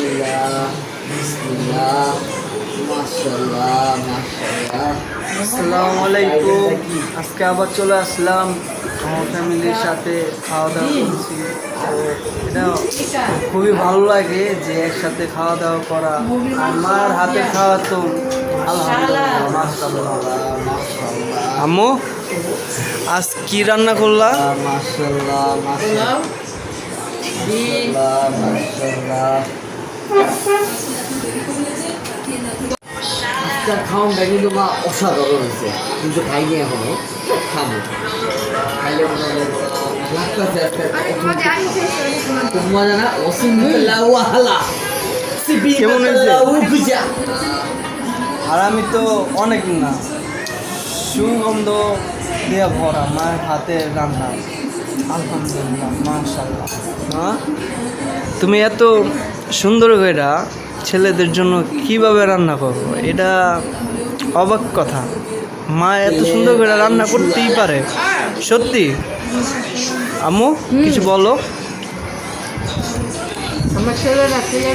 বিসমিল্লাহ বিসমিল্লাহ মাশাআল্লাহ মাশাআল্লাহ আসসালামু আলাইকুম আজকে আবার চলে আসলাম। আমার ফ্যামিলির সাথে খাওয়া দাওয়া করছি এটা খুবই ভালো লাগে যে একসাথে খাওয়া দাওয়া করা। আমার হাতে খাওয়া তো আলহামদুলিল্লাহ মাশাআল্লাহ মাশাআল্লাহ। আম্মু আজ কি রান্না করলা? মাশাআল্লাহ মাশাআল্লাহ মাশাআল্লাহ। আজকের খাওয়ানটা কিন্তু মা অসাধারণ হয়েছে। কিন্তু খাইনি এখনও খাব। খাইলে মজা না? কেমন হয়েছে? আমি তো অনেক না সুগন্ধ দিয়ে ভরা মায়ের হাতে রান্না। আলহামদুলিল্লাহ তুমি এত সুন্দর করে ছেলেদের জন্য কীভাবে রান্না করো এটা অবাক কথা। মা এত সুন্দর করে রান্না করতেই পারে। সত্যি? আম্মু কিছু বলো। আমার ছেলেরা ছেলে